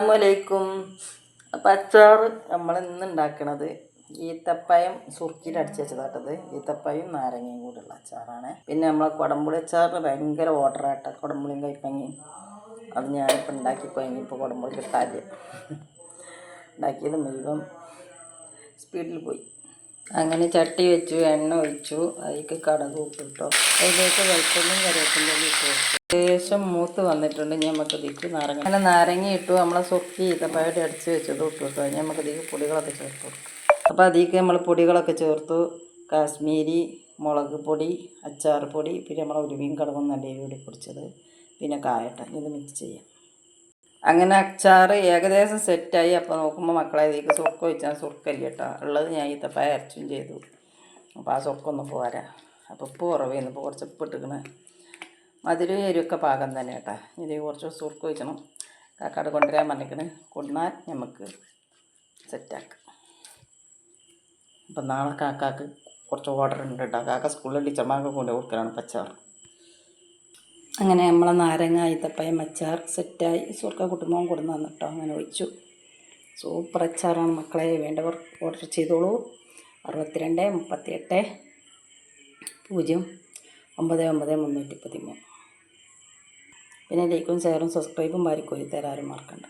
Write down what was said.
അസ്സലാമലൈക്കും. അപ്പം അച്ചാർ നമ്മൾ ഇന്ന് ഉണ്ടാക്കണത് ഈത്തപ്പയം സുർക്കിയിൽ അടിച്ച് വെച്ചതാട്ടത് ഈത്തപ്പഴം നാരങ്ങയും കൂടെയുള്ള അച്ചാറാണ്. പിന്നെ നമ്മളെ കുടംപുളി അച്ചാറിന് ഭയങ്കര ഓർഡറായിട്ട് കുടംപുളിയും കൈപ്പങ്ങയും. അത് ഞാനിപ്പോൾ ഉണ്ടാക്കി കഴിഞ്ഞപ്പോൾ കുടംപുളി കിട്ടാതെ ഉണ്ടാക്കിയത് മുഴുവൻ സ്പീഡിൽ പോയി. അങ്ങനെ ചട്ടി വെച്ചു എണ്ണ ഒഴിച്ചു അതിലേക്ക് കടക് ഇട്ടിട്ടോ അതിലേക്ക് വെളുത്തുള്ളിയും കറിവേപ്പിന്റെ ഇട്ട് കൊടുത്തു. ശേഷം മൂത്ത് വന്നിട്ടുണ്ട് നമുക്ക് ഇതിക്ക് നാരങ്ങ അങ്ങനെ നാരങ്ങ ഇട്ടു നമ്മളെ സൊക്കി ഈത്തപ്പായിട്ട് അടിച്ച് വെച്ചത് ഇട്ടു. കൊടുത്തു കഴിഞ്ഞാൽ നമുക്ക് ഇതിക്ക് പൊടികളൊക്കെ ചേർത്ത് കൊടുക്കും. അപ്പോൾ അതിലേക്ക് നമ്മൾ പൊടികളൊക്കെ ചേർത്തു. കാശ്മീരി മുളക് പൊടി അച്ചാർ പൊടി പിന്നെ നമ്മളെ ഉരുവിയും കടകം നല്ല രീതിയിൽ പൊടിച്ചത്. പിന്നെ കായട്ട ഇത് മിക്സ് ചെയ്യാം. അങ്ങനെ അച്ചാർ ഏകദേശം സെറ്റായി. അപ്പോൾ നോക്കുമ്പോൾ മക്കളെ ഇതിലേക്ക് സുർക്ക വെച്ചാൽ സുർക്കല്ല കേട്ടോ ഉള്ളത് ഞാൻ ഈത്തപ്പഴം അരച്ചും ചെയ്തു. അപ്പോൾ ആ സുർക്കൊന്ന് പോരാ. അപ്പോൾ ഉപ്പ് കുറവേന്ന്. ഇപ്പോൾ കുറച്ച് ഉപ്പ് ഇട്ടിക്കണേ. മധുര എരിവൊക്കെ പാകം തന്നെ കേട്ടോ. ഇത് കുറച്ച് സുർക്ക് വെച്ചണം കാക്കാട് കൊണ്ടുവരാൻ പറഞ്ഞിക്കണ്. കൊണ്ടുവന്നാൽ നമുക്ക് സെറ്റാക്കാം. അപ്പം നാളെ കാക്കാക്ക് കുറച്ച് ഓർഡർ ഉണ്ട് കേട്ടോ. കാക്ക സ്കൂളിൽ ടീച്ചർമാർക്ക് കൊണ്ടുപോയി കൊടുക്കലാണ് പച്ചാർ അങ്ങനെ നമ്മളെ നാരങ്ങ ഇത്തപ്പയം അച്ചാർ സെറ്റായി. സുർക്ക കുടുംബവും കൊടുന്നു വന്നിട്ടോ അങ്ങനെ ഒഴിച്ചു. സൂപ്പർ അച്ചാറാണ് മക്കളെ വേണ്ടവർ ഓർഡർ ചെയ്തോളൂ. അറുപത്തിരണ്ട് മുപ്പത്തിയെട്ട് പൂജ്യം ഒമ്പത് ഒമ്പത് മുന്നൂറ്റി പതിമൂന്ന്. പിന്നെ ലൈക്കും ഷെയറും സബ്സ്ക്രൈബും വാരിക്കോരി തരാറും മറക്കണ്ട.